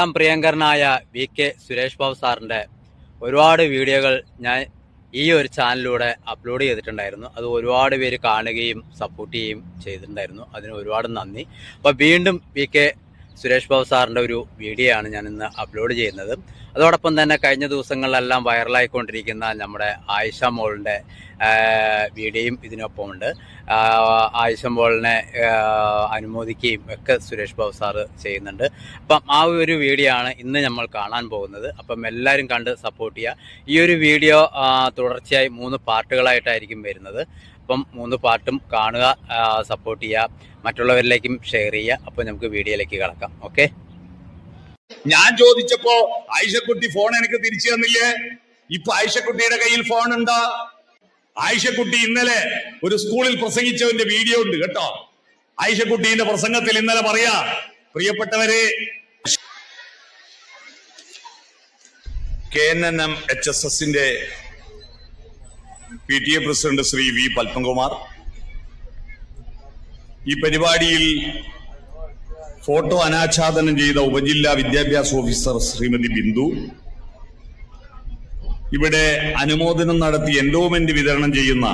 ഞാൻ പ്രിയങ്കരനായ V K Suresh Babu സാറിന്റെ ഒരുപാട് വീഡിയോകൾ ഞാൻ ഈ ഒരു ചാനലിലൂടെ അപ്ലോഡ് ചെയ്തിട്ടുണ്ടായിരുന്നു. അത് ഒരുപാട് പേര് കാണുകയും സപ്പോർട്ട് ചെയ്യുകയും ചെയ്തിട്ടുണ്ടായിരുന്നു. അതിന് ഒരുപാട് നന്ദി. അപ്പോൾ വീണ്ടും വി കെ സുരേഷ് ബാബു സാറിന്റെ ഒരു വീഡിയോ ആണ് ഞാൻ ഇന്ന് അപ്ലോഡ് ചെയ്യുന്നത്. അതോടൊപ്പം തന്നെ കഴിഞ്ഞ ദിവസങ്ങളിലെല്ലാം വൈറലായിക്കൊണ്ടിരിക്കുന്ന നമ്മുടെ ആയിഷ മോളിന്റെ വീഡിയോയും ഇതിനൊപ്പമുണ്ട്. ആയിഷ മോളിനെ അനുമോദിക്കുകയും ഒക്കെ സുരേഷ് ബാബു സാറ് ചെയ്യുന്നുണ്ട്. അപ്പം ആ ഒരു വീഡിയോ ആണ് ഇന്ന് നമ്മൾ കാണാൻ പോകുന്നത്. അപ്പം എല്ലാവരും കണ്ട് സപ്പോർട്ട് ചെയ്യുക. ഈ ഒരു വീഡിയോ തുടർച്ചയായി മൂന്ന് പാർട്ടുകളായിട്ടായിരിക്കും വരുന്നത്. അപ്പം മൂന്ന് പാർട്ടും കാണുക സപ്പോർട്ട് ചെയ്യുക മറ്റുള്ളവരിലേക്കും ഷെയർ ചെയ്യുക. അപ്പോൾ നമുക്ക് വീഡിയോയിലേക്ക് കിടക്കാം. ഓക്കെ ഞാൻ ചോദിച്ചപ്പോ ആയിഷക്കുട്ടി ഫോൺ എനിക്ക് തിരിച്ചു തന്നില്ലേ? ഇപ്പൊ ആയിഷക്കുട്ടിയുടെ കയ്യിൽ ഫോൺ ഉണ്ടോ? ആയിഷക്കുട്ടി ഇന്നലെ ഒരു സ്കൂളിൽ പ്രസംഗിച്ചവന്റെ വീഡിയോ ഉണ്ട് കേട്ടോ. ആയിഷക്കുട്ടീന്റെ പ്രസംഗത്തിൽ ഇന്നലെ പറയാ പ്രിയപ്പെട്ടവരെ K N N M H S എസിന്റെ P T A president Shri V Padmakumar. ഈ പരിപാടിയിൽ ഫോട്ടോ അനാച്ഛാദനം ചെയ്ത ഉപജില്ലാ വിദ്യാഭ്യാസ ഓഫീസർ ശ്രീമതി ബിന്ദു. ഇവിടെ അനുമോദനം നടത്തി എൻഡോമെന്റ് വിതരണം ചെയ്യുന്ന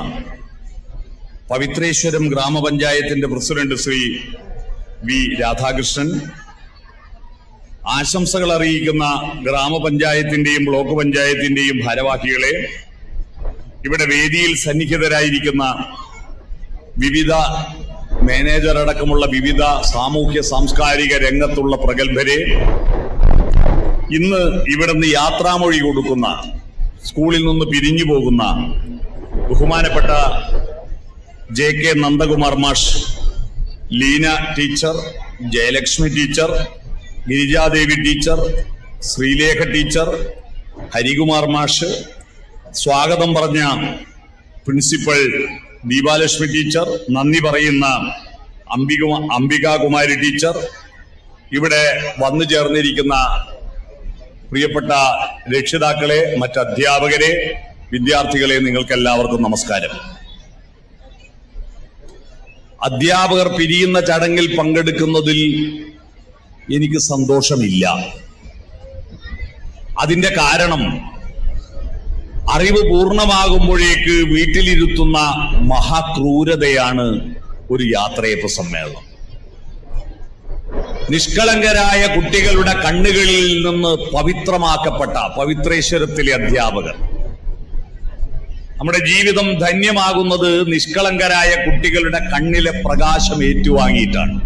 പവിത്രേശ്വരം ഗ്രാമപഞ്ചായത്തിന്റെ പ്രസിഡന്റ് ശ്രീ വി രാധാകൃഷ്ണൻ. ആശംസകൾ അറിയിക്കുന്ന ഗ്രാമപഞ്ചായത്തിന്റെയും ബ്ലോക്ക് പഞ്ചായത്തിന്റെയും ഭാരവാഹികളെ ഇവിടെ വേദിയിൽ സന്നിഹിതരായിരിക്കുന്ന വിവിധ മാനേജർ അടക്കമുള്ള വിവിധ സാമൂഹ്യ സാംസ്കാരിക രംഗത്തുള്ള പ്രഗത്ഭരെ ഇന്ന് ഇവിടുന്ന് യാത്രാമൊഴി കൊടുക്കുന്ന സ്കൂളിൽ നിന്ന് പിരിഞ്ഞു പോകുന്ന ബഹുമാനപ്പെട്ട ജെ കെ നന്ദകുമാർ മാഷ് Leena teacher Jayalakshmi teacher Girijadevi teacher Sreelekha teacher Harikumar മാഷ് സ്വാഗതം പറഞ്ഞ പ്രിൻസിപ്പൽ ദീപാലക്ഷ്മി ടീച്ചർ നന്ദി പറയുന്ന അംബിക അംബികാകുമാരി ടീച്ചർ ഇവിടെ വന്നു ചേർന്നിരിക്കുന്ന പ്രിയപ്പെട്ട രക്ഷിതാക്കളെ മറ്റ് അധ്യാപകരെ വിദ്യാർത്ഥികളെ നിങ്ങൾക്ക് എല്ലാവർക്കും നമസ്കാരം. അധ്യാപകർ പിരിയുന്ന ചടങ്ങിൽ പങ്കെടുക്കുന്നതിൽ എനിക്ക് സന്തോഷമില്ല. അതിന്റെ കാരണം അറിവ് പൂർണമാകുമ്പോഴേക്ക് വീട്ടിലിരുത്തുന്ന മഹാക്രൂരതയാണ് ഒരു യാത്രയപ്പ് സമ്മേളനം. നിഷ്കളങ്കരായ കുട്ടികളുടെ കണ്ണുകളിൽ നിന്ന് പവിത്രമാക്കപ്പെട്ട പവിത്രേശ്വരത്തിലെ അധ്യാപകർ. നമ്മുടെ ജീവിതം ധന്യമാകുന്നത് നിഷ്കളങ്കരായ കുട്ടികളുടെ കണ്ണിലെ പ്രകാശം ഏറ്റുവാങ്ങിയിട്ടാണ്.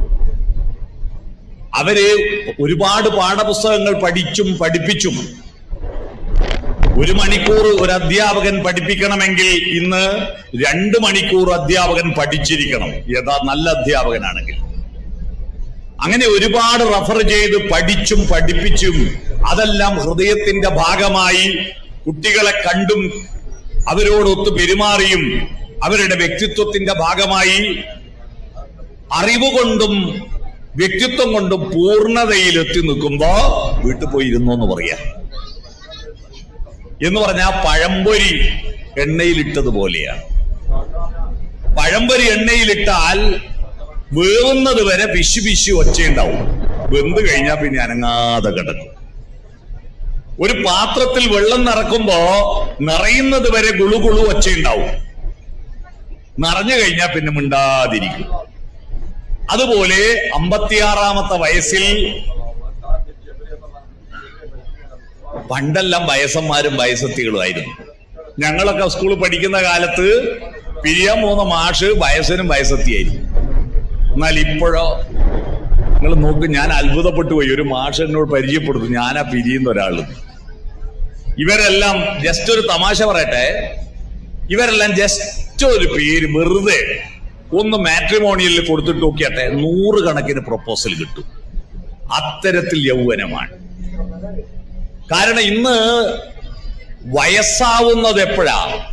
അവർ ഒരുപാട് പാഠപുസ്തകങ്ങൾ പഠിച്ചും പഠിപ്പിച്ചും ഒരു മണിക്കൂർ ഒരു അധ്യാപകൻ പഠിപ്പിക്കണമെങ്കിൽ ഇന്ന് രണ്ട് മണിക്കൂർ അധ്യാപകൻ പഠിച്ചിരിക്കണം. യഥാ നല്ല അധ്യാപകനാണെങ്കിൽ. അങ്ങനെ ഒരുപാട് റഫർ ചെയ്ത് പഠിച്ചും പഠിപ്പിച്ചും അതെല്ലാം ഹൃദയത്തിന്റെ ഭാഗമായി കുട്ടികളെ കണ്ടും അവരോടൊത്ത് പെരുമാറിയും അവരുടെ വ്യക്തിത്വത്തിന്റെ ഭാഗമായി അറിവ് കൊണ്ടും വ്യക്തിത്വം കൊണ്ടും പൂർണതയിലെത്തി നിൽക്കുമ്പോ വീട്ടിൽ പോയി ഇരുന്നു എന്ന് പറയാം. എന്ന് പറഞ്ഞാൽ പഴംപൊരി എണ്ണയിലിട്ടതുപോലെയാണ്. പഴംപൊരി എണ്ണയിലിട്ടാൽ വേവുന്നത് വരെ പിശു പിശു ഒച്ചയുണ്ടാവും. വെന്ത് കഴിഞ്ഞാൽ പിന്നെ അനങ്ങാതെ കിടക്കും. ഒരു പാത്രത്തിൽ വെള്ളം നിറക്കുമ്പോ നിറയുന്നത് വരെ ഗുളുഗുളു ഒച്ചയുണ്ടാവും. നിറഞ്ഞു കഴിഞ്ഞാൽ പിന്നെ മിണ്ടാതിരിക്കും. അതുപോലെ അമ്പത്തിയാറാമത്തെ വയസ്സിൽ പണ്ടെല്ലാം വയസ്സന്മാരും വയസ്സത്തികളുമായിരുന്നു. ഞങ്ങളൊക്കെ സ്കൂളിൽ പഠിക്കുന്ന കാലത്ത് പിരിയാൻ പോകുന്ന മാഷ് വയസ്സനും വയസ്സത്തിയായിരുന്നു. എന്നാൽ ഇപ്പോഴോ നിങ്ങൾ നോക്ക് ഞാൻ അത്ഭുതപ്പെട്ടു പോയി. ഒരു മാഷ് എന്നോട് പരിചയപ്പെടുത്തു ഞാനാ പിരിയുന്ന ഒരാൾ ഇവരെല്ലാം ജസ്റ്റ് ഒരു തമാശ പറയട്ടെ. ഇവരെല്ലാം ജസ്റ്റ് ഒരു പേര് വെറുതെ ഒന്ന് മാട്രിമോണിയലിൽ കൊടുത്തിട്ട് നോക്കിയാട്ടെ നൂറുകണക്കിന് പ്രൊപ്പോസൽ കിട്ടും. അത്തരത്തിൽ യൗവനമാണ്. കാരണം ഇന്ന് വയസ്സാവുന്നത് എപ്പോഴാ?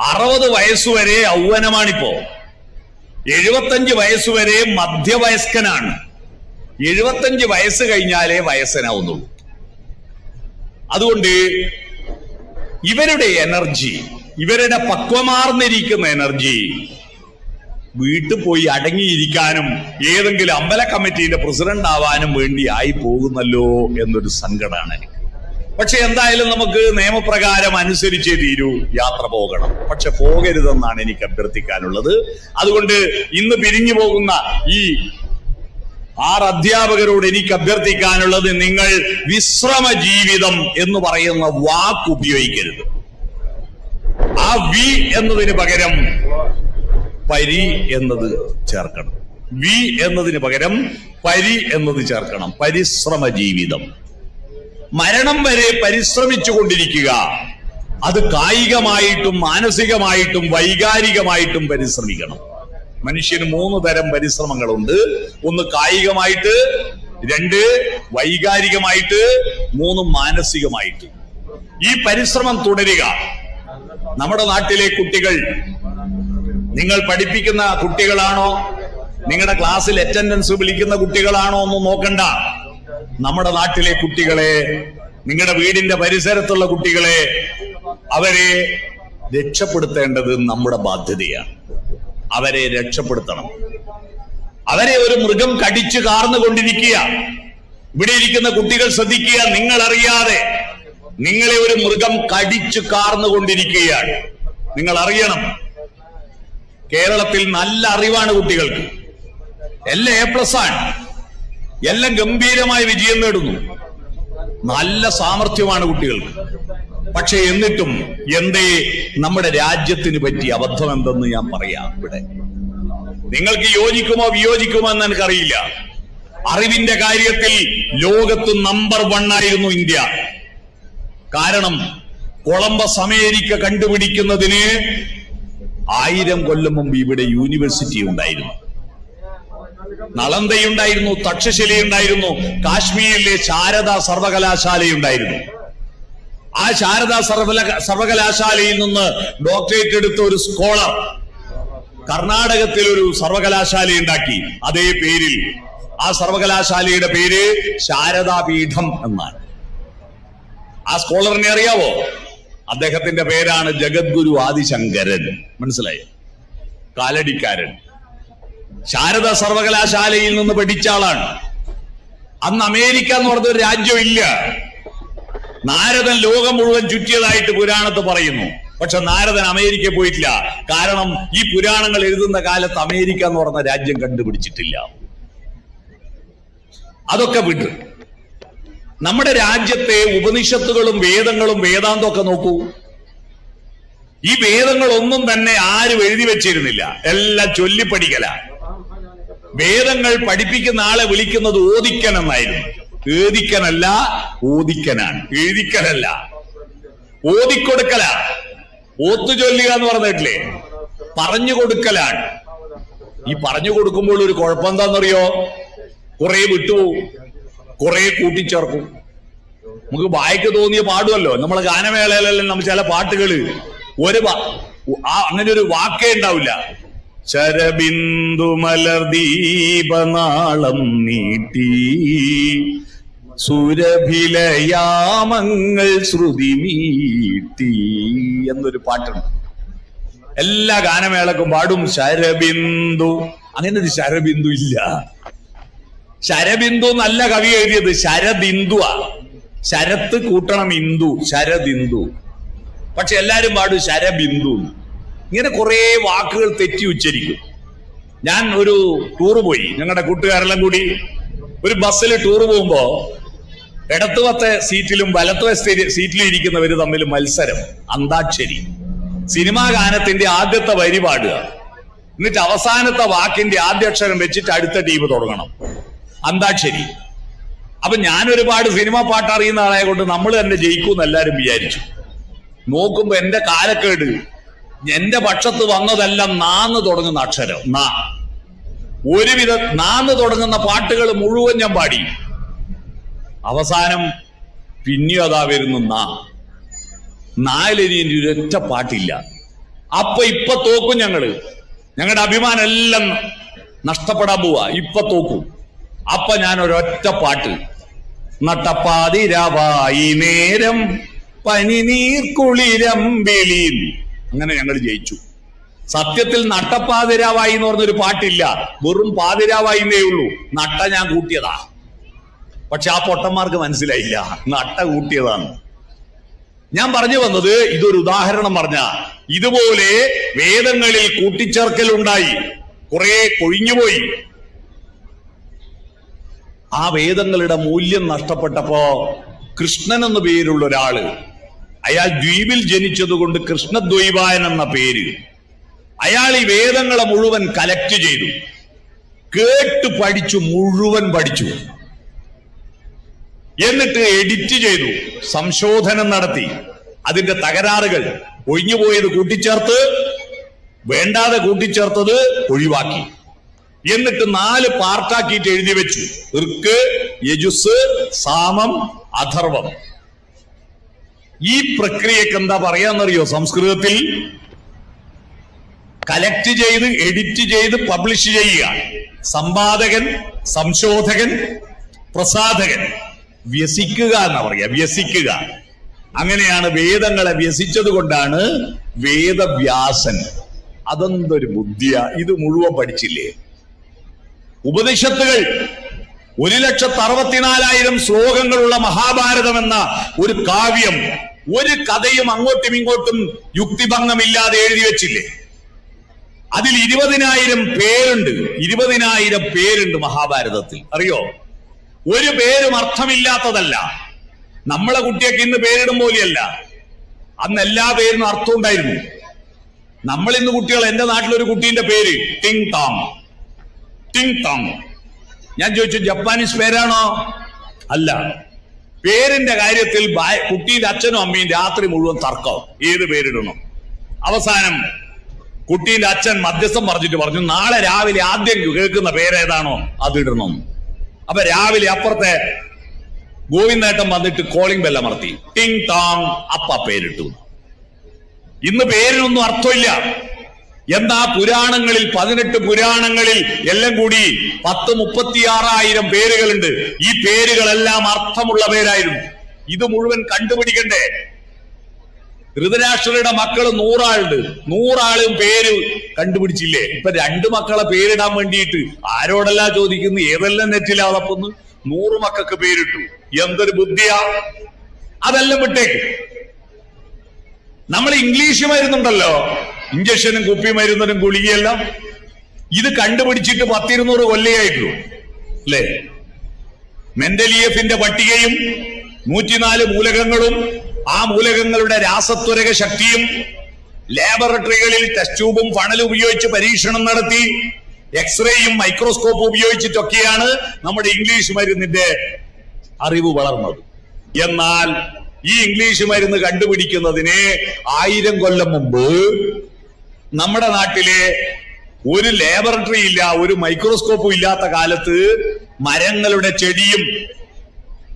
അറുപത് വയസ്സുവരെ യൗവനമാണിപ്പോ. എഴുപത്തഞ്ച് വയസ്സുവരെ മധ്യവയസ്കനാണ്. എഴുപത്തഞ്ച് വയസ്സ് കഴിഞ്ഞാലേ വയസ്സനാവുന്നുള്ളൂ. അതുകൊണ്ട് ഇവരുടെ എനർജി ഇവരുടെ പക്വമാർന്നിരിക്കുന്ന എനർജി വീട്ടിൽ പോയി അടങ്ങിയിരിക്കാനും ഏതെങ്കിലും അമ്പല കമ്മിറ്റിയുടെ പ്രസിഡന്റ് ആവാനും വേണ്ടി ആയി പോകുന്നല്ലോ എന്നൊരു സങ്കടമാണ് എനിക്ക്. പക്ഷെ എന്തായാലും നമുക്ക് നിയമപ്രകാരം അനുസരിച്ചേ തീരൂ യാത്ര പോകണം. പക്ഷെ പോകരുതെന്നാണ് എനിക്ക് അഭ്യർത്ഥിക്കാനുള്ളത്. അതുകൊണ്ട് ഇന്ന് പിരിഞ്ഞു പോകുന്ന ഈ ആറ് അധ്യാപകരോട് എനിക്ക് അഭ്യർത്ഥിക്കാനുള്ളത് നിങ്ങൾ വിശ്രമ ജീവിതം എന്ന് പറയുന്ന വാക്ക് ഉപയോഗിക്കരുത്. ആ വി എന്നതിന് പകരം പരി എന്നത് ചേർക്കണം. വി എന്നതിന് പകരം പരി എന്നത് ചേർക്കണം. പരിശ്രമ ജീവിതം മരണം വരെ പരിശ്രമിച്ചു കൊണ്ടിരിക്കുക അത് കായികമായിട്ടും മാനസികമായിട്ടും വൈകാരികമായിട്ടും പരിശ്രമിക്കണം. മനുഷ്യന് മൂന്ന് തരം പരിശ്രമങ്ങളുണ്ട്. ഒന്ന് കായികമായിട്ട് രണ്ട് വൈകാരികമായിട്ട് മൂന്ന് മാനസികമായിട്ട്. ഈ പരിശ്രമം തുടരുക. നമ്മുടെ നാട്ടിലെ കുട്ടികൾ നിങ്ങൾ പഠിപ്പിക്കുന്ന കുട്ടികളാണോ? നിങ്ങളുടെ ക്ലാസ്സിൽ അറ്റൻഡൻസ് വിളിക്കുന്ന കുട്ടികളാണോ എന്ന് നോക്കണ്ട. നമ്മുടെ നാട്ടിലെ കുട്ടികളെ നിങ്ങളുടെ വീടിന്റെ പരിസരത്തുള്ള കുട്ടികളെ അവരെ രക്ഷപ്പെടുത്തേണ്ടത് നമ്മുടെ ബാധ്യതയാണ്. അവരെ രക്ഷപ്പെടുത്തണം. അവരെ ഒരു മൃഗം കടിച്ചു കാർന്നുകൊണ്ടിരിക്കുക ഇവിടെ ഇരിക്കുന്ന കുട്ടികൾ ശ്രദ്ധിക്കുക നിങ്ങൾ അറിയാതെ നിങ്ങളെ ഒരു മൃഗം കടിച്ചു കൊണ്ടിരിക്കുകയാണ്. നിങ്ങൾ അറിയണം കേരളത്തിൽ നല്ല അറിവാണ് കുട്ടികൾക്ക്. എല്ലാം എ പ്ലസ് ആണ്. എല്ലാം ഗംഭീരമായ വിജയം നേടുന്നു. നല്ല സാമർഥ്യമാണ് കുട്ടികൾക്ക്. പക്ഷെ എന്നിട്ടും എന്തേ നമ്മുടെ രാജ്യത്തിന് പറ്റിയ അബദ്ധം എന്തെന്ന് ഞാൻ പറയാം ഇവിടെ. നിങ്ങൾക്ക് യോജിക്കുമോ വിയോജിക്കുമോ എന്ന് എനിക്കറിയില്ല. അറിവിന്റെ കാര്യത്തിൽ ലോകത്ത് നമ്പർ വൺ ആയിരുന്നു ഇന്ത്യ. കാരണം കൊളംബസ് അമേരിക്ക കണ്ടുപിടിക്കുന്നതിന് ആയിരം കൊല്ലം മുമ്പ് ഇവിടെ യൂണിവേഴ്സിറ്റി ഉണ്ടായിരുന്നു. നളന്തയുണ്ടായിരുന്നു തക്ഷശിലയുണ്ടായിരുന്നു കാശ്മീരിലെ ശാരദ സർവകലാശാലയുണ്ടായിരുന്നു. ആ ശാരദ സർവല സർവകലാശാലയിൽ നിന്ന് ഡോക്ടറേറ്റ് എടുത്ത ഒരു സ്കോളർ കർണാടകത്തിൽ ഒരു സർവകലാശാല ഉണ്ടാക്കി. അതേ പേരിൽ. ആ സർവകലാശാലയുടെ പേര് ശാരദാപീഠം എന്നാണ്. ആ സ്കോളറിനെ അറിയാവോ? അദ്ദേഹത്തിന്റെ പേരാണ് ജഗദ്ഗുരു ആദിശങ്കരൻ. മനസ്സിലായോ? കാലടിക്കാരൻ. ശാരദ സർവകലാശാലയിൽ നിന്ന് പഠിച്ച ആളാണ്. അന്ന് അമേരിക്ക എന്ന് പറഞ്ഞ ഒരു രാജ്യം ഇല്ല. നാരദൻ ലോകം മുഴുവൻ ചുറ്റിയതായിട്ട് പുരാണത്ത് പറയുന്നു. പക്ഷെ നാരദൻ അമേരിക്ക പോയിട്ടില്ല. കാരണം ഈ പുരാണങ്ങൾ എഴുതുന്ന കാലത്ത് അമേരിക്ക എന്ന് പറഞ്ഞ രാജ്യം കണ്ടുപിടിച്ചിട്ടില്ല. അതൊക്കെ വിട്ടു നമ്മുടെ രാജ്യത്തെ ഉപനിഷത്തുകളും വേദങ്ങളും വേദാന്തം ഒക്കെ നോക്കൂ. ഈ വേദങ്ങളൊന്നും തന്നെ ആരും എഴുതി വെച്ചിരുന്നില്ല. എല്ലാം ചൊല്ലിപ്പടിക്കല വേദങ്ങൾ പഠിപ്പിക്കുന്ന ആളെ വിളിക്കുന്നത് ഓദിക്കൻ എന്നായിരുന്നു ഏതിക്കനല്ല ഓദിക്കനാണ്. എഴുതിക്കനല്ല. ഓതിക്കൊടുക്കല. ഓത്തു ചൊല്ലുക എന്ന് പറഞ്ഞിട്ടില്ലേ? പറഞ്ഞു കൊടുക്കലാണ് ഈ പറഞ്ഞു കൊടുക്കുമ്പോൾ ഒരു കുഴപ്പം എന്താണെന്നറിയോ? കുറെ വിട്ടുപോകും. കുറെ കൂട്ടിച്ചേർക്കും. നമുക്ക് വായിക്ക് തോന്നിയ പാടുമല്ലോ. നമ്മളെ ഗാനമേളയിലെല്ലാം നമ്മൾ ചില പാട്ടുകൾ. ഒരു അങ്ങനെ ഒരു വാക്കേ ഉണ്ടാവില്ല. ശരബിന്ദു മലർദീപനാളം നീട്ടി. സുരഭിലയാമങ്ങൾ ശ്രുതി മീട്ടി എന്നൊരു പാട്ടുണ്ട്. എല്ലാ ഗാനമേളക്കും പാടും ശരബിന്ദു. അങ്ങനെ ഒരു ശരബിന്ദു ഇല്ല. ശരബിന്ദു നല്ല കവി എഴുതിയത് ശരദിന്ദുവാ ശരത്ത് കൂട്ടണം ഇന്ദു ശരദിന്ദു പക്ഷെ എല്ലാരും പാടും ശരബിന്ദു ഇങ്ങനെ കുറെ വാക്കുകൾ തെറ്റി ഉച്ചരിക്കും. ഞാൻ ഒരു ടൂറ് പോയി. ഞങ്ങളുടെ കൂട്ടുകാരെല്ലാം കൂടി ഒരു ബസ്സിൽ ടൂറ് പോകുമ്പോ ഇടത്തുവത്തെ സീറ്റിലും വലത്തുവത്തെ സീറ്റിലും ഇരിക്കുന്നവര് തമ്മിൽ മത്സരം. അന്താക്ഷരി. സിനിമാ ഗാനത്തിന്റെ ആദ്യത്തെ വരി പാടുക. എന്നിട്ട് അവസാനത്തെ വാക്കിന്റെ ആദ്യ അക്ഷരം വെച്ചിട്ട് അടുത്ത ടീം തുടങ്ങണം. അന്താക്ഷരി. അപ്പൊ ഞാൻ ഒരുപാട് സിനിമ പാട്ട് അറിയുന്ന ആളെ കൊണ്ട് നമ്മൾ തന്നെ ജയിക്കൂന്ന് എല്ലാരും വിചാരിച്ചു. നോക്കുമ്പോ എന്റെ കാലക്കേട്. എന്റെ പക്ഷത്ത് വന്നതെല്ലാം നാന്ന് തുടങ്ങുന്ന അക്ഷരം നാ. ഒരുവിധ നാന്ന് തുടങ്ങുന്ന പാട്ടുകൾ മുഴുവൻ ഞാൻ പാടി. അവസാനം പിന്നെയും അതാ വരുന്നു നാ. നാലിനി ഒരൊറ്റ പാട്ടില്ല. അപ്പൊ ഇപ്പൊ തോക്കും ഞങ്ങൾ. ഞങ്ങളുടെ അഭിമാനം എല്ലാം നഷ്ടപ്പെടാൻ പോവാ. ഇപ്പൊ തോക്കും. അപ്പൊ ഞാൻ ഒരൊറ്റ പാട്ട് നട്ടപ്പാതിരവായി നേരം പനിനീർ കുളിരം വെളിയിൽ. അങ്ങനെ ഞങ്ങൾ ജയിച്ചു. സത്യത്തിൽ നട്ടപ്പാതിരാവായി എന്ന് പറഞ്ഞൊരു പാട്ടില്ല. വെറും പാതിരാവായി എന്നേ ഉള്ളൂ. നട്ട ഞാൻ കൂട്ടിയതാ. പക്ഷെ ആ പൊട്ടന്മാർക്ക് മനസ്സിലായില്ല. നട്ട കൂട്ടിയതാണ്. ഞാൻ പറഞ്ഞു വന്നത് ഇതൊരു ഉദാഹരണം പറഞ്ഞ. ഇതുപോലെ വേദങ്ങളിൽ കൂട്ടിച്ചേർക്കൽ ഉണ്ടായി കുറെ കൊഴിഞ്ഞുപോയി. ആ വേദങ്ങളുടെ മൂല്യം നഷ്ടപ്പെട്ടപ്പോ കൃഷ്ണൻ എന്ന പേരുള്ള ഒരാൾ അയാൾ ദ്വീപിൽ ജനിച്ചതുകൊണ്ട് കൃഷ്ണദ്വൈപായൻ എന്ന പേര്. അയാൾ ഈ വേദങ്ങളെ മുഴുവൻ കലക്ട് ചെയ്തു. കേട്ട് പഠിച്ചു മുഴുവൻ പഠിച്ചു. എന്നിട്ട് എഡിറ്റ് ചെയ്തു സംശോധനം നടത്തി. അതിന്റെ തകരാറുകൾ ഒഴിഞ്ഞുപോയത് കൂട്ടിച്ചേർത്ത് വേണ്ടാതെ കൂട്ടിച്ചേർത്തത് ഒഴിവാക്കി. എന്നിട്ട് നാല് പാർട്ടാക്കിയിട്ട് എഴുതി വെച്ചു. ഇർക്ക് യജുസ് സാമം അഥർവം. ഈ പ്രക്രിയക്ക് എന്താ പറയാന്നറിയോ സംസ്കൃതത്തിൽ? കലക്ട് ചെയ്ത് എഡിറ്റ് ചെയ്ത് പബ്ലിഷ് ചെയ്യുക. സമ്പാദകൻ സംശോധകൻ പ്രസാധകൻ. വ്യസിക്കുക എന്നാ പറയാ വ്യസിക്കുക. അങ്ങനെയാണ് വേദങ്ങളെ വ്യസിച്ചത് കൊണ്ടാണ് വേദവ്യാസൻ. അതെന്തൊരു ബുദ്ധിയ ഇത് മുഴുവൻ പഠിച്ചില്ലേ? ഉപനിഷത്തുകൾ. ഒരു ലക്ഷത്തി അറുപത്തിനാലായിരം ശ്ലോകങ്ങളുള്ള മഹാഭാരതം എന്ന ഒരു കാവ്യം ഒരു കഥയും അങ്ങോട്ടും ഇങ്ങോട്ടും യുക്തിഭംഗമില്ലാതെ എഴുതി വെച്ചില്ലേ? അതിൽ ഇരുപതിനായിരം പേരുണ്ട്. ഇരുപതിനായിരം പേരുണ്ട് മഹാഭാരതത്തിൽ. അറിയോ? ഒരു പേരും അർത്ഥമില്ലാത്തതല്ല. നമ്മളെ കുട്ടിയൊക്കെ ഇന്ന് പേരിടും പോലെയല്ല. അന്ന് എല്ലാ പേരിനും അർത്ഥം ഉണ്ടായിരുന്നു. നമ്മൾ ഇന്ന് കുട്ടികൾ എന്റെ നാട്ടിലൊരു കുട്ടീന്റെ പേര് ടിങ് ടോങ്. ടിങ് ടോങ് ഞാൻ ചോദിച്ചു ജപ്പാനീസ് പേരാണോ? അല്ല. പേരിന്റെ കാര്യത്തിൽ കുട്ടിയുടെ അച്ഛനും അമ്മയും രാത്രി മുഴുവൻ തർക്കം ഏത് പേരിടണം? അവസാനം കുട്ടിയുടെ അച്ഛൻ മധ്യസ്ഥം പറഞ്ഞിട്ട് പറഞ്ഞു നാളെ രാവിലെ ആദ്യം കേൾക്കുന്ന പേരേതാണോ അതിടണം. അപ്പൊ രാവിലെ അപ്പുറത്തെ ഗോവിന്ദേട്ടൻ വന്നിട്ട് കോളിംഗ് ബെല്ല അമർത്തി. ടിങ് ടോങ് അപ്പ പേരിട്ടു. ഇന്ന് പേരിനൊന്നും അർത്ഥമില്ല. എന്താ പുരാണങ്ങളിൽ പതിനെട്ട് പുരാണങ്ങളിൽ എല്ലാം കൂടി പത്ത് മുപ്പത്തിയാറായിരം പേരുകളുണ്ട്. ഈ പേരുകളെല്ലാം അർത്ഥമുള്ള പേരായിരുന്നു. ഇത് മുഴുവൻ കണ്ടുപിടിക്കണ്ടേ? ധൃതരാഷ്ട്രയുടെ മക്കൾ നൂറാളുണ്ട്. നൂറാളും പേര് കണ്ടുപിടിച്ചില്ലേ? ഇപ്പൊ രണ്ടു മക്കളെ പേരിടാൻ വേണ്ടിയിട്ട് ആരോടല്ല ചോദിക്കുന്നു? ഏതെല്ലാം നെറ്റിലാ തപ്പുന്നു നൂറ് മക്കൾക്ക് പേരിട്ടു. എന്തൊരു ബുദ്ധിയാ? അതെല്ലാം വിട്ടേക്ക്. നമ്മൾ ഇംഗ്ലീഷ് മരുന്നുണ്ടല്ലോ. ഇഞ്ചക്ഷനും കുപ്പി മരുന്നിനും ഗുളികയെല്ലാം. ഇത് കണ്ടുപിടിച്ചിട്ട് പത്തിരുന്നൂറ് കൊല്ലയായിട്ടുള്ളൂ. അല്ലേ? മെന്റലിയഫിന്റെ പട്ടികയും നൂറ്റിനാല് മൂലകങ്ങളും ആ മൂലകങ്ങളുടെ രാസത്വരക ശക്തിയും ലാബറട്ടറികളിൽ ടെസ്റ്റ് ട്യൂബും ഫണലും ഉപയോഗിച്ച് പരീക്ഷണം നടത്തി എക്സ്റേയും മൈക്രോസ്കോപ്പും ഉപയോഗിച്ചിട്ടൊക്കെയാണ് നമ്മുടെ ഇംഗ്ലീഷ് മരുന്നിന്റെ അറിവ് വളർന്നത്. എന്നാൽ ഈ ഇംഗ്ലീഷ് മരുന്ന് കണ്ടുപിടിക്കുന്നതിന് ആയിരം കൊല്ലം മുമ്പ് നമ്മുടെ നാട്ടിലെ ഒരു ലാബറട്ടറി ഇല്ല ഒരു മൈക്രോസ്കോപ്പും ഇല്ലാത്ത കാലത്ത് മരങ്ങളുടെ ചെടിയും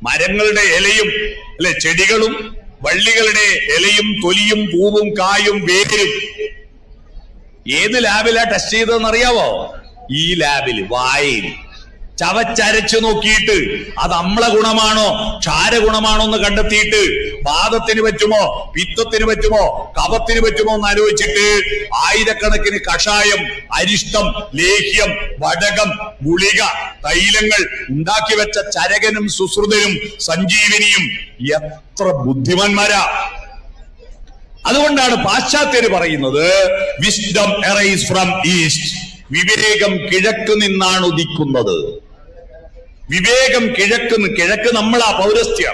മരങ്ങളുടെ ഇലയും അല്ലെ ചെടികളും വള്ളികളുടെ ഇലയും തൊലിയും പൂവും കായും വേരും. ഏത് ലാബിലാ ടെസ്റ്റ് ചെയ്തതെന്ന് അറിയാവോ ഈ ലാബിൽ വായയിൽ ചവച്ചരച്ചു നോക്കിയിട്ട് അത് അമ്ല ഗുണമാണോ ക്ഷാര ഗുണമാണോ എന്ന് കണ്ടെത്തിയിട്ട് വാദത്തിന് പറ്റുമോ പിത്തത്തിന് പറ്റുമോ കഫത്തിന് പറ്റുമോ എന്ന് ആലോചിച്ചിട്ട് ആയിരക്കണക്കിന് കഷായം അരിഷ്ടം ലേഹ്യം വടകം ഗുളിക തൈലങ്ങൾ ഉണ്ടാക്കി വെച്ച ചരകനും സുശ്രുതനും സഞ്ജീവിനിയും എത്ര ബുദ്ധിമാന്മാരാ. അതുകൊണ്ടാണ് പാശ്ചാത്യര് പറയുന്നത് വിസ്ഡം എറൈസ് ഫ്രം ഈസ്റ്റ് വിവേകം കിഴക്ക് നിന്നാണ് ഉദിക്കുന്നത്. വിവേകം കിഴക്ക് കിഴക്ക് നമ്മളാ പൗരസ്ത്യ.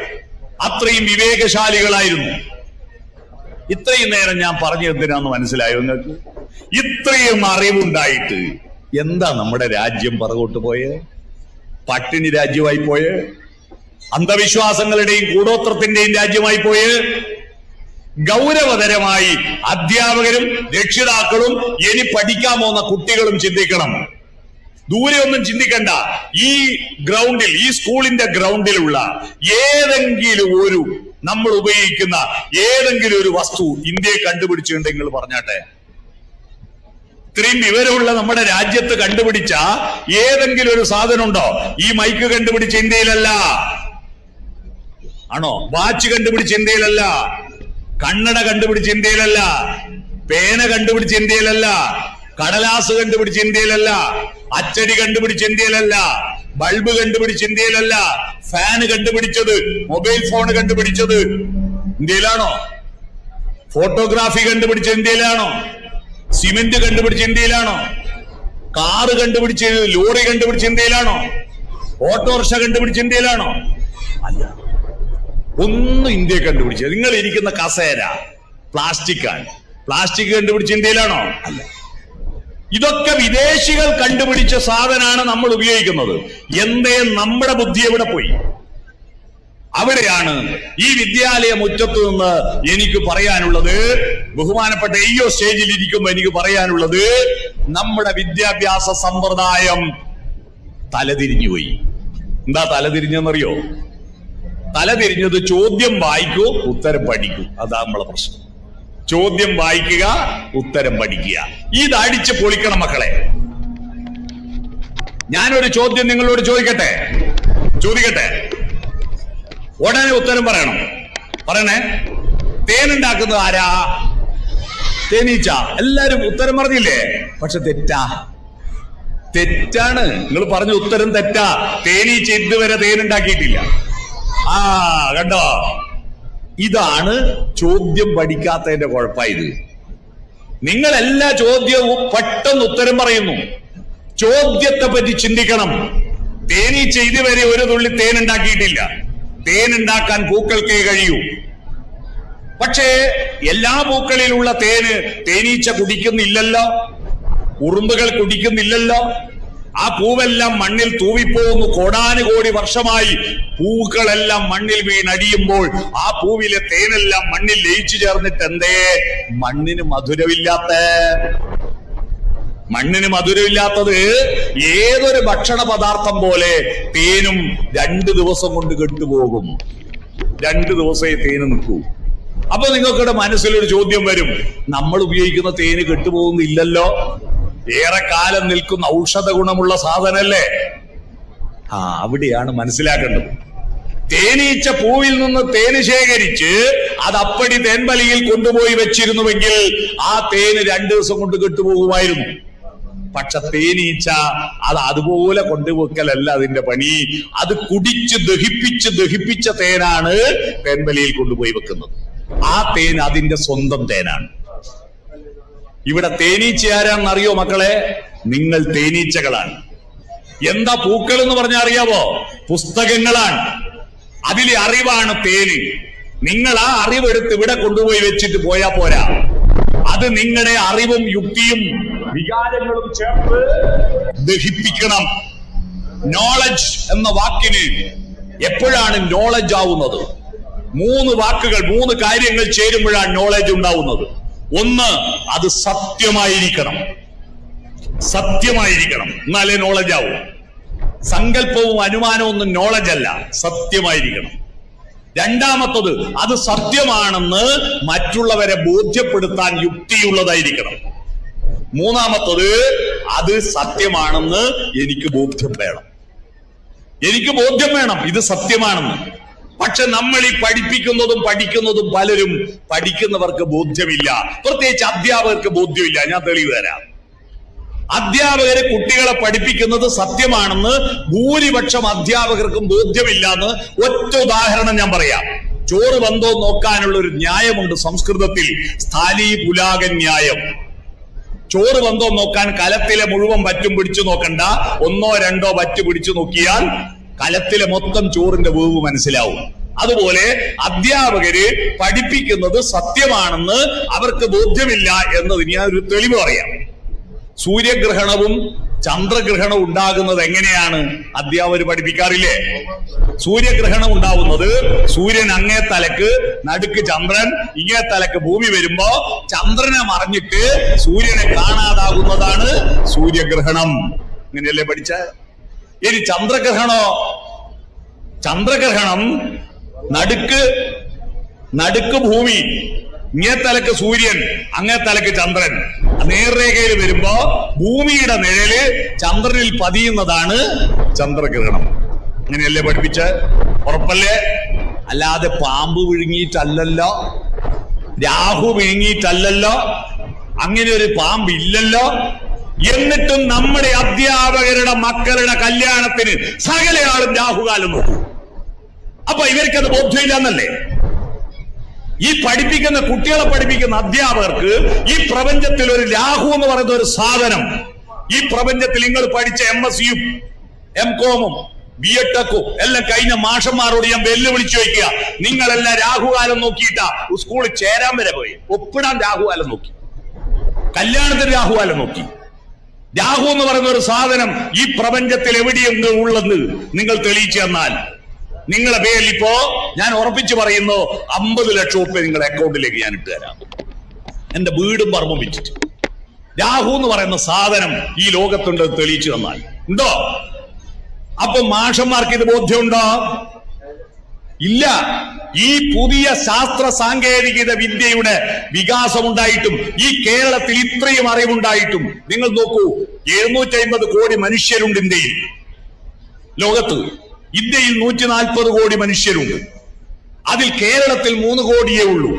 അത്രയും വിവേകശാലികളായിരുന്നു. ഇത്രയും നേരം ഞാൻ പറഞ്ഞു എന്തിനാന്ന് മനസ്സിലായോ നിങ്ങൾക്ക്? ഇത്രയും അറിവുണ്ടായിട്ട് എന്താ നമ്മുടെ രാജ്യം പറകോട്ട് പോയേ? പട്ടിണി രാജ്യമായി പോയേ? അന്ധവിശ്വാസങ്ങളുടെയും കൂടോത്രത്തിന്റെയും രാജ്യമായി പോയേ? ഗൗരവതരമായി അധ്യാപകരും രക്ഷിതാക്കളും ഇനി പഠിക്കാൻ പോകുന്ന കുട്ടികളും ചിന്തിക്കണം. ദൂരെ ഒന്നും ചിന്തിക്കണ്ട. ഈ ഗ്രൗണ്ടിൽ ഈ സ്കൂളിന്റെ ഗ്രൗണ്ടിലുള്ള ഏതെങ്കിലും ഒരു നമ്മൾ ഉപയോഗിക്കുന്ന ഏതെങ്കിലും ഒരു വസ്തു ഇന്ത്യയെ കണ്ടുപിടിച്ചിട്ടുണ്ടെങ്കിൽ പറഞ്ഞാട്ടെ. ഇത്രയും വിവരമുള്ള നമ്മുടെ രാജ്യത്ത് കണ്ടുപിടിച്ച ഏതെങ്കിലും ഒരു സാധനം ഉണ്ടോ ഈ മൈക്ക് കണ്ടുപിടിച്ച ഇന്ത്യയിലല്ല. ആണോ? വാച്ച് കണ്ടുപിടിച്ച ഇന്ത്യയിലല്ല. കണ്ണട കണ്ടുപിടിച്ച ഇന്ത്യയിലല്ല. പേന കണ്ടുപിടിച്ച ഇന്ത്യയിലല്ല. കടലാസ് കണ്ടുപിടിച്ച് ഇന്ത്യയിലല്ല അച്ചടി കണ്ടുപിടിച്ച് ഇന്ത്യയിലല്ല ബൾബ് കണ്ടുപിടിച്ച് ഇന്ത്യയിലല്ല ഫാന് കണ്ടുപിടിച്ചത് മൊബൈൽ ഫോൺ കണ്ടുപിടിച്ചത് ഇന്ത്യയിലാണോ? ഫോട്ടോഗ്രാഫി കണ്ടുപിടിച്ച ഇന്ത്യയിലാണോ? സിമെന്റ് കണ്ടുപിടിച്ച ഇന്ത്യയിലാണോ? കാറ് കണ്ടുപിടിച്ച് ലോറി കണ്ടുപിടിച്ച ഇന്ത്യയിലാണോ? ഓട്ടോറിക്ഷ കണ്ടുപിടിച്ച ഇന്ത്യയിലാണോ? അല്ല. ഒന്നും ഇന്ത്യ കണ്ടുപിടിച്ചത് നിങ്ങൾ ഇരിക്കുന്ന കസേര പ്ലാസ്റ്റിക് ആണ് പ്ലാസ്റ്റിക് കണ്ടുപിടിച്ച ഇന്ത്യയിലാണോ? അല്ല. ഇതൊക്കെ വിദേശികൾ കണ്ടുപിടിച്ച സാധനമാണ് നമ്മൾ ഉപയോഗിക്കുന്നത്. എന്തേ നമ്മുടെ ബുദ്ധി എവിടെ പോയി? അവിടെയാണ് ഈ വിദ്യാലയ മുറ്റത്ത് നിന്ന് എനിക്ക് പറയാനുള്ളത്. ബഹുമാനപ്പെട്ട അയ്യോ സ്റ്റേജിൽ ഇരിക്കുമ്പോ എനിക്ക് പറയാനുള്ളത് നമ്മുടെ വിദ്യാഭ്യാസ സമ്പ്രദായം തലതിരിഞ്ഞുപോയി എന്താ തലതിരിഞ്ഞെന്നറിയോ? തലതിരിഞ്ഞത് ചോദ്യം വായിക്കൂ ഉത്തരം പഠിക്കൂ. അതാ നമ്മളെ പ്രശ്നം. ചോദ്യം വായിക്കുക ഉത്തരം പഠിക്കുക. ഇത് അടിച്ച് പൊളിക്കണം മക്കളെ. ഞാനൊരു ചോദ്യം നിങ്ങളോട് ചോദിക്കട്ടെ? ചോദിക്കട്ടെ? ഉടനെ ഉത്തരം പറയണം. പറയണേ. തേനുണ്ടാക്കുന്നത് ആരാ? തേനീച്ച. എല്ലാരും ഉത്തരം പറഞ്ഞില്ലേ? പക്ഷെ തെറ്റാ. തെറ്റാണ്. നിങ്ങൾ പറഞ്ഞ ഉത്തരം തെറ്റാ. തേനീച്ച ഇതുവരെ തേനുണ്ടാക്കിയിട്ടില്ല ആ കണ്ടോ? ഇതാണ് ചോദ്യം പഠിക്കാത്തതിന്റെ കുഴപ്പമായത്. നിങ്ങൾ എല്ലാ ചോദ്യവും പെട്ടെന്ന് ഉത്തരം പറയുന്നു. ചോദ്യത്തെ പറ്റി ചിന്തിക്കണം തേനീച്ച ഇതുവരെ ഒരു തുള്ളി തേൻ ഉണ്ടാക്കിയിട്ടില്ല. തേൻ ഉണ്ടാക്കാൻ പൂക്കൾക്കേ കഴിയൂ. പക്ഷേ എല്ലാ പൂക്കളിലുള്ള തേന് തേനീച്ച കുടിക്കുന്നില്ലല്ലോ? ഉറുമ്പുകൾ കുടിക്കുന്നില്ലല്ലോ? ആ പൂവെല്ലാം മണ്ണിൽ തൂവിപ്പോകുന്നു. കോടാനുകോടി വർഷമായി പൂക്കളെല്ലാം മണ്ണിൽ വീണടിയുമ്പോൾ ആ പൂവിലെ തേനെല്ലാം മണ്ണിൽ ലയിച്ചു ചേർന്നിട്ട് എന്തേ മണ്ണിന് മധുരമില്ലാത്ത. മണ്ണിന് മധുരമില്ലാത്തത് ഏതൊരു ഭക്ഷണ പദാർത്ഥം പോലെ തേനും രണ്ടു ദിവസം കൊണ്ട് കെട്ടുപോകും. രണ്ടു ദിവസമേ തേന് നിൽക്കൂ. അപ്പൊ നിങ്ങൾക്കിടെ മനസ്സിലൊരു ചോദ്യം വരും. നമ്മൾ ഉപയോഗിക്കുന്ന തേന് കെട്ടുപോകുന്നില്ലല്ലോ? ഏറെ കാലം നിൽക്കുന്ന ഔഷധ ഗുണമുള്ള സാധനല്ലേ? ആ അവിടെയാണ് മനസ്സിലാക്കേണ്ടത്. തേനീച്ച പൂവിൽ നിന്ന് തേന് ശേഖരിച്ച് അത് അപ്പടി തേൻവലിയിൽ കൊണ്ടുപോയി വെച്ചിരുന്നുവെങ്കിൽ ആ തേന് രണ്ടു ദിവസം കൊണ്ട് കെട്ടുപോകുമായിരുന്നു. പക്ഷെ തേനീച്ച അത് അതുപോലെ കൊണ്ടുപോക്കലല്ല അതിന്റെ പണി. അത് കുടിച്ച് ദഹിപ്പിച്ച് ദഹിപ്പിച്ച തേനാണ് തേൻവലിയിൽ കൊണ്ടുപോയി വെക്കുന്നത്. ആ തേൻ അതിന്റെ സ്വന്തം തേനാണ്. ഇവിടെ തേനീച്ച ആരാണെന്ന് അറിയോ മക്കളെ? നിങ്ങൾ തേനീച്ചകളാണ്. എന്താ പൂക്കൾ എന്ന് പറഞ്ഞാൽ അറിയാവോ? പുസ്തകങ്ങളാണ്. അതിലെ അറിവാണ് തേന്. നിങ്ങൾ ആ അറിവെടുത്ത് ഇവിടെ കൊണ്ടുപോയി വെച്ചിട്ട് പോയാ പോരാ. അത് നിങ്ങളുടെ അറിവും യുക്തിയും വികാരങ്ങളും ചേർത്ത് ദഹിപ്പിക്കണം. നോളജ് എന്ന വാക്കിന് എപ്പോഴാണ് നോളജ് ആവുന്നത്? മൂന്ന് വാക്കുകൾ മൂന്ന് കാര്യങ്ങൾ ചേരുമ്പോഴാണ് നോളജ് ഉണ്ടാവുന്നത്. ഒന്ന് അത് സത്യമായിരിക്കണം. സത്യമായിരിക്കണം. എന്നാലേ നോളജ് ആവും. സങ്കല്പവും അനുമാനവും ഒന്നും നോളജ് അല്ല. സത്യമായിരിക്കണം. രണ്ടാമത്തത് അത് സത്യമാണെന്ന് മറ്റുള്ളവരെ ബോധ്യപ്പെടുത്താൻ യുക്തിയുള്ളതായിരിക്കണം. മൂന്നാമത്തത് അത് സത്യമാണെന്ന് എനിക്ക് ബോധ്യം വേണം. എനിക്ക് ബോധ്യം വേണം ഇത് സത്യമാണെന്ന്. പക്ഷെ നമ്മൾ ഈ പഠിപ്പിക്കുന്നതും പഠിക്കുന്നതും പലരും പഠിക്കുന്നവർക്ക് ബോധ്യമില്ല. പ്രത്യേകിച്ച് അധ്യാപകർക്ക് ബോധ്യമില്ല. ഞാൻ തെളിവ് തരാം. അധ്യാപകര് കുട്ടികളെ പഠിപ്പിക്കുന്നത് സത്യമാണെന്ന് ഭൂരിപക്ഷം അധ്യാപകർക്കും ബോധ്യമില്ലാന്ന് ഒറ്റ ഉദാഹരണം ഞാൻ പറയാം. ചോറ് വന്തോ നോക്കാനുള്ള ഒരു ന്യായമുണ്ട് സംസ്കൃതത്തിൽ. സ്ഥാലി പുലാകൻ ന്യായം. ചോറ് വന്തോ നോക്കാൻ കലത്തിലെ മുഴുവൻ വറ്റും പിടിച്ചു നോക്കണ്ട. ഒന്നോ രണ്ടോ വറ്റ് പിടിച്ചു നോക്കിയാൽ കലത്തിലെ മൊത്തം ചോറിന്റെ വേവ് മനസ്സിലാവും. അതുപോലെ അധ്യാപകര് പഠിപ്പിക്കുന്നത് സത്യമാണെന്ന് അവർക്ക് ബോധ്യമില്ല എന്നതിന് ഞാൻ ഒരു തെളിവ് പറയാം. സൂര്യഗ്രഹണവും ചന്ദ്രഗ്രഹണം ഉണ്ടാകുന്നത് എങ്ങനെയാണ്? അധ്യാപകർ പഠിപ്പിക്കാറില്ലേ? സൂര്യഗ്രഹണം ഉണ്ടാവുന്നത് സൂര്യൻ അങ്ങേ തലക്ക് നടുക്ക് ചന്ദ്രൻ ഇങ്ങേ തലക്ക് ഭൂമി വരുമ്പോ ചന്ദ്രനെ മറിഞ്ഞിട്ട് സൂര്യനെ കാണാതാകുന്നതാണ് സൂര്യഗ്രഹണം. ഇങ്ങനെയല്ലേ പഠിച്ച? ഇനി ചന്ദ്രഗ്രഹണോ? ചന്ദ്രഗ്രഹണം നടുക്ക് നടുക്ക് ഭൂമി ഇങ്ങേ തലക്ക് സൂര്യൻ അങ്ങേ തലക്ക് ചന്ദ്രൻ. നേർരേഖയിൽ വരുമ്പോ ഭൂമിയുടെ നിഴൽ ചന്ദ്രനിൽ പതിയുന്നതാണ് ചന്ദ്രഗ്രഹണം. അങ്ങനെയല്ലേ പഠിപ്പിച്ച്? ഉറപ്പല്ലേ? അല്ലാതെ പാമ്പ് വിഴുങ്ങിയിട്ടല്ലല്ലോ. രാഹു വിഴുങ്ങിയിട്ടല്ലല്ലോ. അങ്ങനെ ഒരു പാമ്പ് ഇല്ലല്ലോ എന്നിട്ടും നമ്മുടെ അധ്യാപകരുടെ മക്കളുടെ കല്യാണത്തിന് സകലയാളും രാഹുകാലം നോക്കൂ. അപ്പൊ ഇവർക്കത് ബോധ്യമില്ല എന്നല്ലേ ഈ പഠിപ്പിക്കുന്ന കുട്ടികളെ പഠിപ്പിക്കുന്ന അധ്യാപകർക്ക് ഈ പ്രപഞ്ചത്തിൽ ഒരു രാഹു എന്ന് പറയുന്ന ഒരു സാധനം ഈ പ്രപഞ്ചത്തിൽ നിങ്ങൾ പഠിച്ച എം എസ് സിയും എം കോമും ബി എട്ടക്കും എല്ലാം കഴിഞ്ഞ മാഷന്മാരോട് ഞാൻ വെല്ലുവിളിച്ചു വയ്ക്കുക നിങ്ങളെല്ലാം രാഹുകാലം നോക്കിയിട്ടാ? സ്കൂളിൽ ചേരാൻ വരെ പോയി. ഒപ്പിടാൻ രാഹുകാലം നോക്കി. കല്യാണത്തിന് രാഹുകാലം നോക്കി. രാഹു എന്ന് പറയുന്ന ഒരു സാധനം ഈ പ്രപഞ്ചത്തിൽ എവിടെയെങ്കിൽ ഉള്ളെന്ന് നിങ്ങൾ തെളിയിച്ചു തന്നാൽ. നിങ്ങളെ പേരിൽ ഇപ്പോ ഞാൻ ഉറപ്പിച്ചു പറയുന്നു അമ്പത് ലക്ഷം ഉറുപ്പ്യ നിങ്ങളുടെ അക്കൗണ്ടിലേക്ക് ഞാൻ ഇട്ട് തരാം. എന്റെ വീടും പറമ്പും വെച്ചിട്ട്. രാഹു എന്ന് പറയുന്ന സാധനം ഈ ലോകത്തുണ്ടെന്ന് തെളിയിച്ചു തന്നാൽ. ഉണ്ടോ? അപ്പൊ മാഷന്മാർക്ക് ഇത് ബോധ്യമുണ്ടോ? ഇല്ല. ഈ പുതിയ ശാസ്ത്ര സാങ്കേതികത വിദ്യയുടെ വികാസമുണ്ടായിട്ടും ഈ കേരളത്തിൽ ഇത്രയും അറിവുണ്ടായിട്ടും നിങ്ങൾ നോക്കൂ എഴുന്നൂറ്റി അമ്പത് കോടി മനുഷ്യരുണ്ട് ഇന്ത്യയിൽ. ലോകത്ത് ഇന്ത്യയിൽ നൂറ്റി നാൽപ്പത് കോടി മനുഷ്യരുണ്ട്. അതിൽ കേരളത്തിൽ മൂന്ന് കോടിയേ ഉള്ളൂ.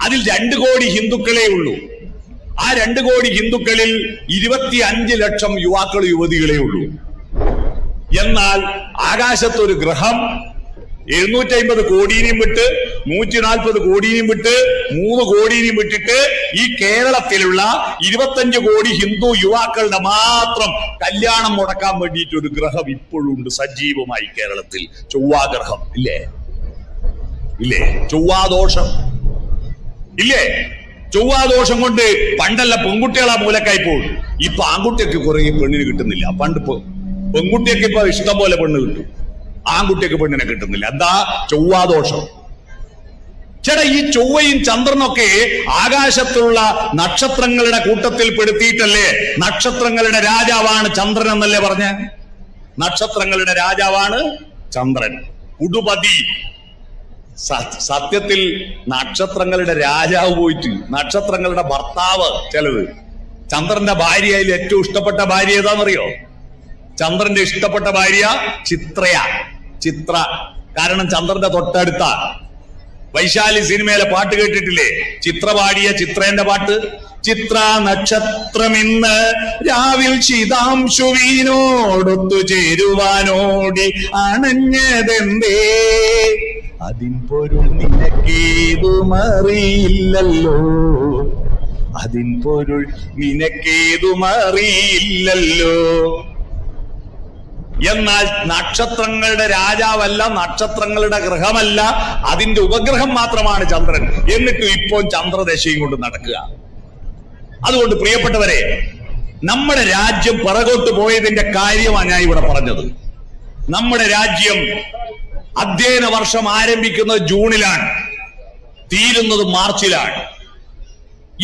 അതിൽ രണ്ട് കോടി ഹിന്ദുക്കളേ ഉള്ളൂ. ആ രണ്ട് കോടി ഹിന്ദുക്കളിൽ ഇരുപത്തി അഞ്ച് ലക്ഷം യുവാക്കൾ യുവതികളേ ഉള്ളൂ. എന്നാൽ ആകാശത്തൊരു ഗ്രഹം എഴുന്നൂറ്റി അമ്പത് കോടിയിനെയും വിട്ട് നൂറ്റി നാൽപ്പത് കോടിയിനെയും വിട്ട് മൂന്ന് കോടിയിനെയും വിട്ടിട്ട് ഈ കേരളത്തിലുള്ള ഇരുപത്തഞ്ച് കോടി ഹിന്ദു യുവാക്കളുടെ മാത്രം കല്യാണം മുടക്കാൻ വേണ്ടിയിട്ട് ഒരു ഗ്രഹം ഇപ്പോഴും ഉണ്ട് സജീവമായി കേരളത്തിൽ. ചൊവ്വാഗ്രഹം ഇല്ലേ? ഇല്ലേ? ചൊവ്വാദോഷം ഇല്ലേ? ചൊവ്വാദോഷം കൊണ്ട് പണ്ടല്ല പെൺകുട്ടികളാ മൂലക്കായി പോകും ഇപ്പൊ ആൺകുട്ടിയൊക്കെ കുറേ പെണ്ണിന് കിട്ടുന്നില്ല. പണ്ട് പെൺകുട്ടിയൊക്കെ ഇപ്പൊ ഇഷ്ടം പോലെ പെണ്ണ് കിട്ടും. ആൺകുട്ടിയൊക്കെ പെണ്ണിനെ കിട്ടുന്നില്ല. എന്താ? ചൊവ്വാദോഷം. ചേട്ടാ ഈ ചൊവ്വയും ചന്ദ്രനൊക്കെ ആകാശത്തുള്ള നക്ഷത്രങ്ങളുടെ കൂട്ടത്തിൽ പെടുത്തിയിട്ടല്ലേ? നക്ഷത്രങ്ങളുടെ രാജാവാണ് ചന്ദ്രൻ എന്നല്ലേ പറഞ്ഞ? നക്ഷത്രങ്ങളുടെ രാജാവാണ് ചന്ദ്രൻ. ഉടുപതി. സത്യത്തിൽ നക്ഷത്രങ്ങളുടെ രാജാവ് പോയിട്ട് നക്ഷത്രങ്ങളുടെ ഭർത്താവ് ചിലത്. ചന്ദ്രന്റെ ഭാര്യയിൽ ഏറ്റവും ഇഷ്ടപ്പെട്ട ഭാര്യ ഏതാണെന്നറിയോ ചന്ദ്രന്റെ ഇഷ്ടപ്പെട്ട ഭാര്യ ചിത്രയ. ചിത്ര. കാരണം ചന്ദ്രന്റെ തൊട്ടടുത്ത വൈശാലി സിനിമയിലെ പാട്ട് കേട്ടിട്ടില്ലേ? ചിത്ര പാടിയ ചിത്രേന്റെ പാട്ട്. ചിത്ര നക്ഷത്രമിന്ന് രാവിൽ ശീതാംശുവിനോടൊത്തു ചേരുവാനോടി അണഞ്ഞതെന്തേ? അതിൻ പൊരുൾ നിനക്കേതുമറിയില്ലല്ലോ. അതിൻ പൊരുൾ നിനക്കേതുമറിയില്ലല്ലോ. എന്നാൽ നക്ഷത്രങ്ങളുടെ രാജാവല്ല നക്ഷത്രങ്ങളുടെ ഗ്രഹമല്ല അതിന്റെ ഉപഗ്രഹം മാത്രമാണ് ചന്ദ്രൻ. എന്നിട്ടും ഇപ്പോൾ ചന്ദ്രദശയും കൊണ്ട് നടക്കുക. അതുകൊണ്ട് പ്രിയപ്പെട്ടവരെ നമ്മുടെ രാജ്യം പിറകോട്ട് പോയതിന്റെ കാര്യമാണ് ഞാൻ ഇവിടെ പറഞ്ഞത്. നമ്മുടെ രാജ്യം അധ്യയന വർഷം ആരംഭിക്കുന്നത് ജൂണിലാണ് തീരുന്നത് മാർച്ചിലാണ്.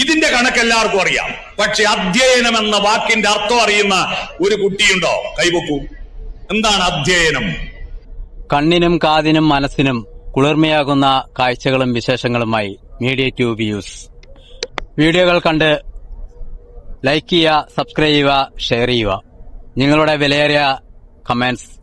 ഇതിന്റെ കണക്ക് എല്ലാവർക്കും അറിയാം. പക്ഷെ അധ്യയനം എന്ന വാക്കിന്റെ അർത്ഥം അറിയുന്ന ഒരു കുട്ടിയുണ്ടോ? കൈവക്കൂ എന്താണ് അധ്യയനം? കണ്ണിനും കാതിനും മനസ്സിനും കുളിർമയാകുന്ന കാഴ്ചകളും വിശേഷങ്ങളുമായി മീഡിയ ട്യൂബ് വ്യൂസ്. വീഡിയോകൾ കണ്ട് ലൈക്ക് ചെയ്യുക സബ്സ്ക്രൈബ് ചെയ്യുക ഷെയർ ചെയ്യുക. നിങ്ങളുടെ വിലയേറിയ കമന്റ്സ്